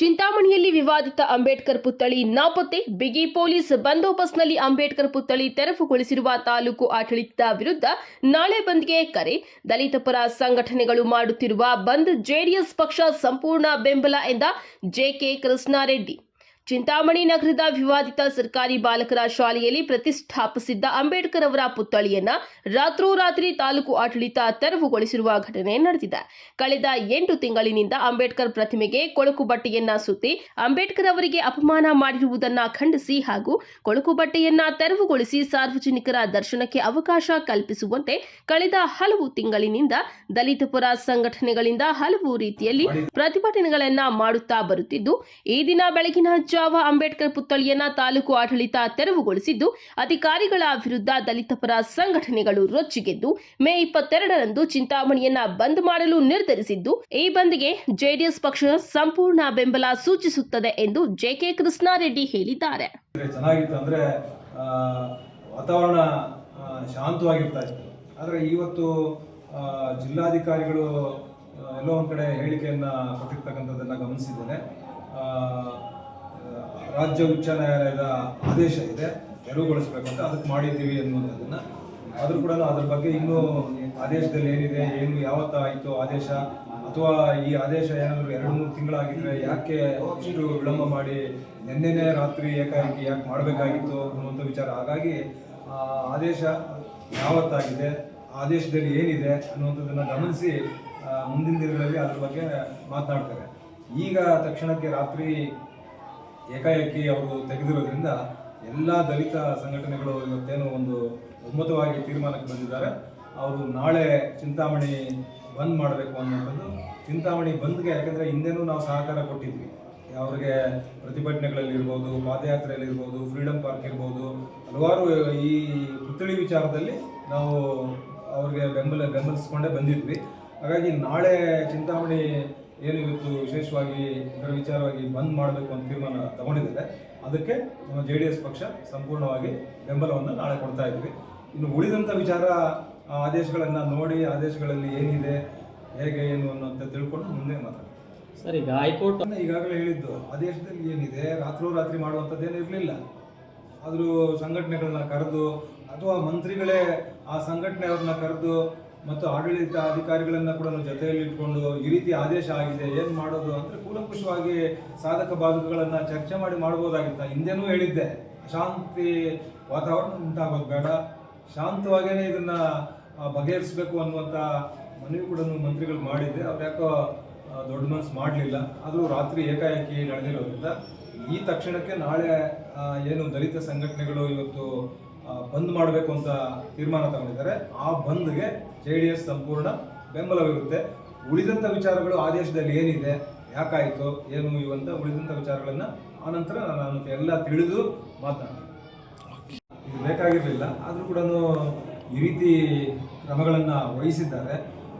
ಚಿಂತಾಮಣಿಯಲ್ಲಿ ವಿವಾದಿತ ಅಂಬೇಡ್ಕರ್ ಪುತ್ಥಳಿ ನಾಪತ್ತೆ. ಬಿಗಿ ಪೊಲೀಸ್ ಬಂದೋಬಸ್ತ್ನಲ್ಲಿ ಅಂಬೇಡ್ಕರ್ ಪುತ್ಥಳಿ ತೆರವುಗೊಳಿಸಿರುವ ತಾಲೂಕು ಆಡಳಿತದ ವಿರುದ್ಧ ನಾಳೆ ಬಂದ್ಗೆ ಕರೆ. ದಲಿತ ಪರ ಸಂಘಟನೆಗಳು ಮಾಡುತ್ತಿರುವ ಬಂದ್ ಜೆಡಿಎಸ್ ಪಕ್ಷ ಸಂಪೂರ್ಣ ಬೆಂಬಲ ಎಂದ ಜೆಕೆ ಕೃಷ್ಣಾರೆಡ್ಡಿ. ಚಿಂತಾಮಣಿ ನಗರದ ವಿವಾದಿತ ಸರ್ಕಾರಿ ಬಾಲಕರ ಶಾಲೆಯಲ್ಲಿ ಪ್ರತಿಷ್ಠಾಪಿಸಿದ್ದ ಅಂಬೇಡ್ಕರ್ ಅವರ ಪುತ್ಥಳಿಯನ್ನ ರಾತ್ರೋರಾತ್ರಿ ತಾಲೂಕು ಆಡಳಿತ ತೆರವುಗೊಳಿಸಿರುವ ಘಟನೆ ನಡೆದಿದೆ. ಕಳೆದ ಎಂಟು ತಿಂಗಳಿನಿಂದ ಅಂಬೇಡ್ಕರ್ ಪ್ರತಿಮೆಗೆ ಕೊಳಕು ಬಟ್ಟೆಯನ್ನ ಸುತ್ತಿ ಅಂಬೇಡ್ಕರ್ ಅವರಿಗೆ ಅಪಮಾನ ಮಾಡಿರುವುದನ್ನ ಖಂಡಿಸಿ ಹಾಗೂ ಕೊಳಕು ಬಟ್ಟೆಯನ್ನ ತೆರವುಗೊಳಿಸಿ ಸಾರ್ವಜನಿಕರ ದರ್ಶನಕ್ಕೆ ಅವಕಾಶ ಕಲ್ಪಿಸುವಂತೆ ಕಳೆದ ಹಲವು ತಿಂಗಳಿನಿಂದ ದಲಿತ ಪರ ಸಂಘಟನೆಗಳಿಂದ ಹಲವು ರೀತಿಯಲ್ಲಿ ಪ್ರತಿಭಟನೆಗಳನ್ನ ಮಾಡುತ್ತಾ ಬರುತ್ತಿದ್ದು ಈ ದಿನ ಬೆಳಗಿನ ಜಾವ ಅಂಬೇಡ್ಕರ್ ಪುತ್ಥಳಿಯನ್ನ ತಾಲೂಕು ಆಡಳಿತ ತೆರವುಗೊಳಿಸಿದ್ದು, ಅಧಿಕಾರಿಗಳ ವಿರುದ್ಧ ದಲಿತ ಪರ ಸಂಘಟನೆಗಳು ರೊಚ್ಚಿಗೆದ್ದು ಮೇ ಇಪ್ಪತ್ತೆರಡರಂದು ಚಿಂತಾಮಣಿಯನ್ನ ಬಂದ್ ಮಾಡಲು ನಿರ್ಧರಿಸಿದ್ದು, ಈ ಬಂದ್ಗೆ ಜೆಡಿಎಸ್ ಪಕ್ಷ ಸಂಪೂರ್ಣ ಬೆಂಬಲ ಸೂಚಿಸುತ್ತದೆ ಎಂದು ಜೆಕೆ ಕೃಷ್ಣಾರೆಡ್ಡಿ ಹೇಳಿದ್ದಾರೆ. ವಾತಾವರಣ ಶಾಂತವಾಗಿರ್ತಾ ಇತ್ತು. ಆದರೆ ಇವತ್ತು ಜಿಲ್ಲಾಧಿಕಾರಿಗಳು ಎಲ್ಲೋ ಒಂದು ಕಡೆ ಹೇಳಿಕೆಯನ್ನು ಕೊಟ್ಟಿರ್ತಕ್ಕಂಥದ್ದನ್ನು ಗಮನಿಸಿದ್ದೇನೆ. ರಾಜ್ಯ ಉಚ್ಚ ನ್ಯಾಯಾಲಯದ ಆದೇಶ ಇದೆ ತೆರವುಗೊಳಿಸಬೇಕು ಅಂತ ಅದಕ್ಕೆ ಮಾಡಿದ್ದೀವಿ ಅನ್ನುವಂಥದ್ದನ್ನು ಆದರೂ ಕೂಡ ಅದ್ರ ಬಗ್ಗೆ ಇನ್ನೂ ಆದೇಶದಲ್ಲಿ ಏನಿದೆ, ಏನು ಯಾವತ್ತಾಯಿತು ಆದೇಶ, ಅಥವಾ ಈ ಆದೇಶ ಏನಾದರೂ ಎರಡು ಮೂರು ತಿಂಗಳಾಗಿದ್ರೆ ಯಾಕೆ ಇಷ್ಟು ವಿಳಂಬ ಮಾಡಿ ನಿನ್ನೆನೇ ರಾತ್ರಿ ಏಕಾಏಕಿ ಯಾಕೆ ಮಾಡಬೇಕಾಗಿತ್ತು ಅನ್ನುವಂಥ ವಿಚಾರ. ಹಾಗಾಗಿ ಆದೇಶ ಯಾವತ್ತಾಗಿದೆ, ಆದೇಶದಲ್ಲಿ ಏನಿದೆ ಅನ್ನುವಂಥದ್ದನ್ನು ಗಮನಿಸಿ ಮುಂದಿನ ದಿನಗಳಲ್ಲಿ ಅದ್ರ ಬಗ್ಗೆ ಮಾತನಾಡ್ತಾರೆ ಈಗ ತಕ್ಷಣಕ್ಕೆ ರಾತ್ರಿ ಏಕಾಏಕಿ ಅವರು ತೆಗೆದಿರೋದ್ರಿಂದ ಎಲ್ಲ ದಲಿತ ಸಂಘಟನೆಗಳು ಇವತ್ತೇನು ಒಂದು ಒಮ್ಮತವಾಗಿ ತೀರ್ಮಾನಕ್ಕೆ ಬಂದಿದ್ದಾರೆ. ಅವರು ನಾಳೆ ಚಿಂತಾಮಣಿ ಬಂದ್ ಮಾಡಬೇಕು ಅನ್ನೋದು ಚಿಂತಾಮಣಿ ಬಂದ್ಗೆ ಯಾಕಂದರೆ ಹಿಂದೆನೂ ನಾವು ಸಹಕಾರ ಕೊಟ್ಟಿದ್ವಿ. ಅವ್ರಿಗೆ ಪ್ರತಿಭಟನೆಗಳಲ್ಲಿ ಇರ್ಬೋದು, ಪಾದಯಾತ್ರೆಯಲ್ಲಿ ಇರ್ಬೋದು ಫ್ರೀಡಮ್ ಪಾರ್ಕ್ ಇರ್ಬೋದು, ಹಲವಾರು ಈ ಪುತ್ಥಳಿ ವಿಚಾರದಲ್ಲಿ ನಾವು ಅವ್ರಿಗೆ ಬೆಂಬಲ ಬೆಂಬಲಿಸ್ಕೊಂಡೇ ಬಂದಿದ್ವಿ. ಹಾಗಾಗಿ ನಾಳೆ ಚಿಂತಾಮಣಿ ಏನು ಇವತ್ತು ವಿಶೇಷವಾಗಿ ಇದರ ವಿಚಾರವಾಗಿ ಬಂದ್ ಮಾಡಬೇಕು ಅಂತ ತೀರ್ಮಾನ ತಗೊಂಡಿದ್ದಾರೆ. ಅದಕ್ಕೆ ನಮ್ಮ ಜೆ ಡಿ ಎಸ್ ಪಕ್ಷ ಸಂಪೂರ್ಣವಾಗಿ ಬೆಂಬಲವನ್ನು ನಾಳೆ ಕೊಡ್ತಾ ಇದ್ವಿ ಇನ್ನು ಉಳಿದಂಥ ವಿಚಾರ ಆದೇಶಗಳನ್ನು ನೋಡಿ ಆದೇಶಗಳಲ್ಲಿ ಏನಿದೆ ಹೇಗೆ ಏನು ಅನ್ನೋಂಥ ತಿಳ್ಕೊಂಡು ಮುಂದೆ ಮಾತಾಡ್ತೀವಿ. ಸರ್ ಈಗ ಹೈಕೋರ್ಟ್ ಈಗಾಗಲೇ ಹೇಳಿದ್ದು ಆದೇಶದಲ್ಲಿ ಏನಿದೆ ರಾತ್ರೋರಾತ್ರಿ ಮಾಡುವಂಥದ್ದೇನು ಇರಲಿಲ್ಲ. ಆದರೂ ಸಂಘಟನೆಗಳನ್ನ ಕರೆದು ಅಥವಾ ಮಂತ್ರಿಗಳೇ ಆ ಸಂಘಟನೆಯವ್ರನ್ನ ಕರೆದು ಮತ್ತು ಆಡಳಿತ ಅಧಿಕಾರಿಗಳನ್ನು ಕೂಡ ಜೊತೆಯಲ್ಲಿ ಇಟ್ಕೊಂಡು ಈ ರೀತಿ ಆದೇಶ ಆಗಿದೆ, ಏನು ಮಾಡೋದು ಅಂದರೆ ಕೂಲಂಕುಷವಾಗಿ ಸಾಧಕ ಬಾಧಕಗಳನ್ನು ಚರ್ಚೆ ಮಾಡಿ ಮಾಡ್ಬೋದಾಗಿತ್ತ. ಹಿಂದೆನೂ ಹೇಳಿದ್ದೆ ಶಾಂತಿ ವಾತಾವರಣ ಉಂಟಾಗೋದು ಬೇಡ, ಶಾಂತವಾಗೇನೆ ಇದನ್ನು ಬಗೆಹರಿಸಬೇಕು ಅನ್ನುವಂಥ ಮನವಿ ಕೂಡ ಮಂತ್ರಿಗಳು ಮಾಡಿದ್ದೆ. ಅವ್ರು ಯಾಕೋ ದೊಡ್ಡ ಮನಸ್ಸು ಮಾಡಲಿಲ್ಲ. ಅದು ರಾತ್ರಿ ಏಕಾಏಕಿ ನಡೆದಿರೋದ್ರಿಂದ ಈ ತಕ್ಷಣಕ್ಕೆ ನಾಳೆ ಏನು ದಲಿತ ಸಂಘಟನೆಗಳು ಇವತ್ತು ಬಂದ್ ಮಾಡಬೇಕು ಅಂತ ತೀರ್ಮಾನ ತಗೊಂಡಿದ್ದಾರೆ. ಆ ಬಂದ್ಗೆ ಜೆ ಡಿ ಎಸ್ ಸಂಪೂರ್ಣ ಬೆಂಬಲವಿರುತ್ತೆ. ಉಳಿದಂಥ ವಿಚಾರಗಳು ಆದೇಶದಲ್ಲಿ ಏನಿದೆ, ಯಾಕಾಯಿತು, ಏನು ಇವಂತ ಉಳಿದಂಥ ವಿಚಾರಗಳನ್ನು ಆನಂತರ ನಾನು ಎಲ್ಲ ತಿಳಿದು ಮಾತನಾಡ್ತೀನಿ. ಇದು ಬೇಕಾಗಿರಲಿಲ್ಲ, ಆದರೂ ಕೂಡ ಈ ರೀತಿ ಕ್ರಮಗಳನ್ನು ವಹಿಸಿದ್ದಾರೆ.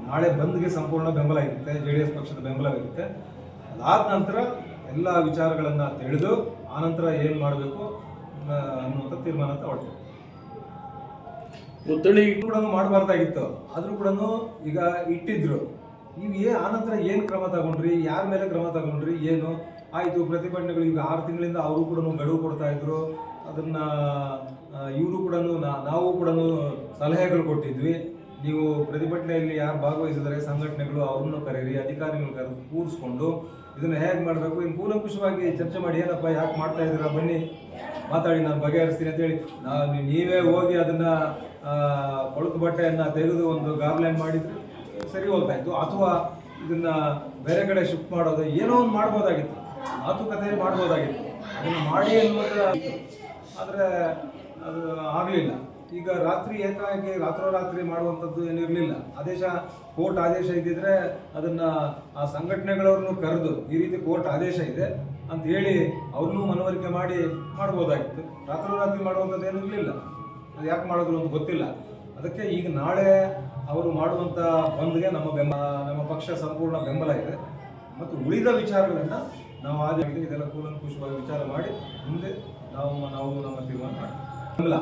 ನಾಳೆ ಬಂದ್ಗೆ ಸಂಪೂರ್ಣ ಬೆಂಬಲ ಇರುತ್ತೆ, ಜೆ ಡಿ ಎಸ್ ಪಕ್ಷದ ಬೆಂಬಲವಿರುತ್ತೆ. ಅದಾದ ನಂತರ ಎಲ್ಲ ವಿಚಾರಗಳನ್ನು ತಿಳಿದು ಆನಂತರ ಏನು ಮಾಡಬೇಕು ಅನ್ನುವಂಥ ತೀರ್ಮಾನ ತಗೊಳ್ತೀವಿ ಪುತ್ಥಳಿ ಕೂಡ ಮಾಡಬಾರ್ದಾಗಿತ್ತು. ಆದ್ರೂ ಕೂಡ ಈಗ ಇಟ್ಟಿದ್ರು. ನೀವು ಏ ಆನಂತರ ಏನು ಕ್ರಮ ತಗೊಂಡ್ರಿ? ಯಾರ ಮೇಲೆ ಕ್ರಮ ತಗೊಂಡ್ರಿ? ಏನು? ಆಯಿತು, ಪ್ರತಿಭಟನೆಗಳು ಈಗ ಆರು ತಿಂಗಳಿಂದ ಅವರು ಕೂಡ ಗಡುವು ಕೊಡ್ತಾ ಇದ್ರು. ಅದನ್ನ ಇವರು ಕೂಡ ನಾವು ಕೂಡ ಸಲಹೆಗಳು ಕೊಟ್ಟಿದ್ವಿ. ನೀವು ಪ್ರತಿಭಟನೆಯಲ್ಲಿ ಯಾರು ಭಾಗವಹಿಸಿದರೆ ಸಂಘಟನೆಗಳು ಅವ್ರನ್ನ ಕರೀರಿ ಅಧಿಕಾರಿಗಳು ಕರೆದು ಕೂರಿಸ್ಕೊಂಡು ಇದನ್ನ ಹೇಗೆ ಮಾಡಬೇಕು? ಇನ್ನು ಕೂಲಂಕುಷವಾಗಿ ಚರ್ಚೆ ಮಾಡಿ ಏನಪ್ಪ, ಯಾಕೆ ಮಾಡ್ತಾ ಇದ್ದೀರಾ? ಬನ್ನಿ. ಮಾತಾಡಿ, ನಾನು ಬಗೆಹರಿಸ್ತೀನಿ ಅಂತೇಳಿ. ನಾನು ನೀವೇ ಹೋಗಿ ಅದನ್ನ ಕೊಳಕು ಬಟ್ಟೆಯನ್ನ ತೆಗೆದು ಒಂದು ಗಾರ್ಲೈನ್ ಮಾಡಿದರೆ ಸರಿ ಹೋಗ್ತಾ ಇತ್ತು. ಅಥವಾ ಇದನ್ನ ಬೇರೆ ಕಡೆ ಶಿಫ್ಟ್ ಮಾಡೋದು, ಏನೋ ಒಂದು ಮಾಡ್ಬೋದಾಗಿತ್ತು. ಮಾತುಕತೆ ಮಾಡ್ಬೋದಾಗಿತ್ತು. ಅದನ್ನು ಮಾಡಿ ಅನ್ನೋದು ಆದರೆ ಅದು ಆಗಲಿಲ್ಲ. ಈಗ ರಾತ್ರಿ ಏಕಾಏಕಿ ರಾತ್ರೋರಾತ್ರಿ ಮಾಡುವಂಥದ್ದು ಏನು ಇರಲಿಲ್ಲ. ಆದೇಶ, ಕೋರ್ಟ್ ಆದೇಶ ಇದ್ದಿದ್ರೆ ಅದನ್ನ ಆ ಸಂಘಟನೆಗಳವ್ರನ್ನು ಕರೆದು ಈ ರೀತಿ ಕೋರ್ಟ್ ಆದೇಶ ಇದೆ. ಅಂತ ಹೇಳಿ ಅವ್ರನ್ನೂ ಮನವರಿಕೆ ಮಾಡಿ ಮಾಡ್ಬೋದಾಗಿತ್ತು. ರಾತ್ರೋರಾತ್ರಿ ಮಾಡುವಂಥದ್ದು ಏನೂ ಇರಲಿಲ್ಲ. ಅದು ಯಾಕೆ ಮಾಡಿದ್ರು ಅಂತ ಗೊತ್ತಿಲ್ಲ. ಅದಕ್ಕೆ ಈಗ ನಾಳೆ ಅವರು ಮಾಡುವಂಥ ಬಂದ್ಗೆ ನಮ್ಮ ಬೆಂಬಲ, ನಮ್ಮ ಪಕ್ಷ ಸಂಪೂರ್ಣ ಬೆಂಬಲ ಇದೆ. ಮತ್ತು ಉಳಿದ ವಿಚಾರಗಳನ್ನು ನಾವು ಆದ ಇದೆಲ್ಲ ಕೂಲಂಕುಷವಾಗಿ ವಿಚಾರ ಮಾಡಿ ಮುಂದೆ ನಾವು ನಾವು ನಮ್ಮ ತೀರ್ಮಾನ ಮಾಡಿ ಬೆಂಬಲ.